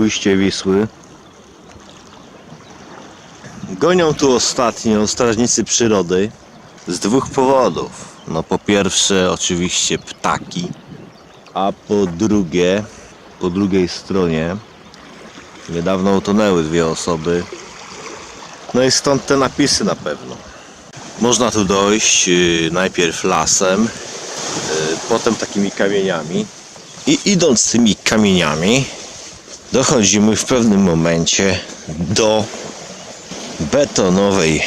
ujście Wisły. Gonią tu ostatnio strażnicy przyrody z dwóch powodów. No po pierwsze oczywiście ptaki, a po drugie, po drugiej stronie niedawno utonęły dwie osoby. No i stąd te napisy na pewno. Można tu dojść yy, najpierw lasem, yy, potem takimi kamieniami. I idąc tymi kamieniami, dochodzimy w pewnym momencie do betonowej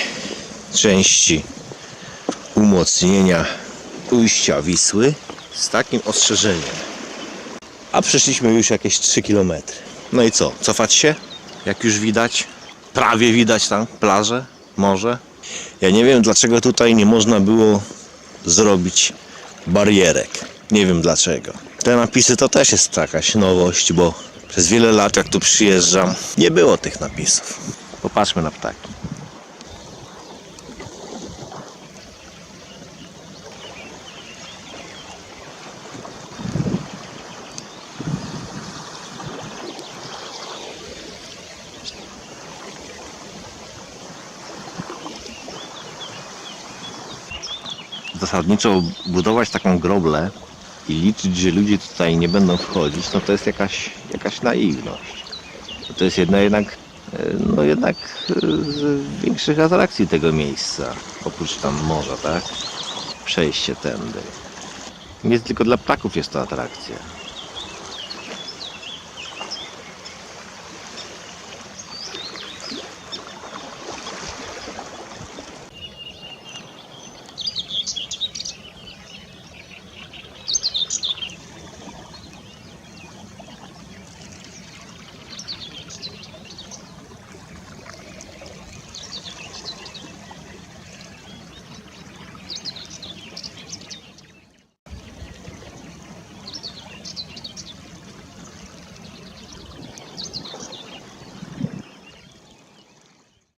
części umocnienia ujścia Wisły z takim ostrzeżeniem. A przeszliśmy już jakieś 3 km. No i co? Cofać się? Jak już widać? Prawie widać tam plażę, morze. Ja nie wiem dlaczego tutaj nie można było zrobić barierek. Nie wiem dlaczego. Te napisy to też jest jakaś nowość, bo przez wiele lat jak tu przyjeżdżam nie było tych napisów. Popatrzmy na ptaki. Zasadniczo budować taką groblę i liczyć, że ludzie tutaj nie będą wchodzić, no to jest jakaś, jakaś naiwność. To jest jedna jednak, e, no jednak e, z większych atrakcji tego miejsca, oprócz tam morza, tak? Przejście tędy. Nie tylko dla ptaków jest to atrakcja.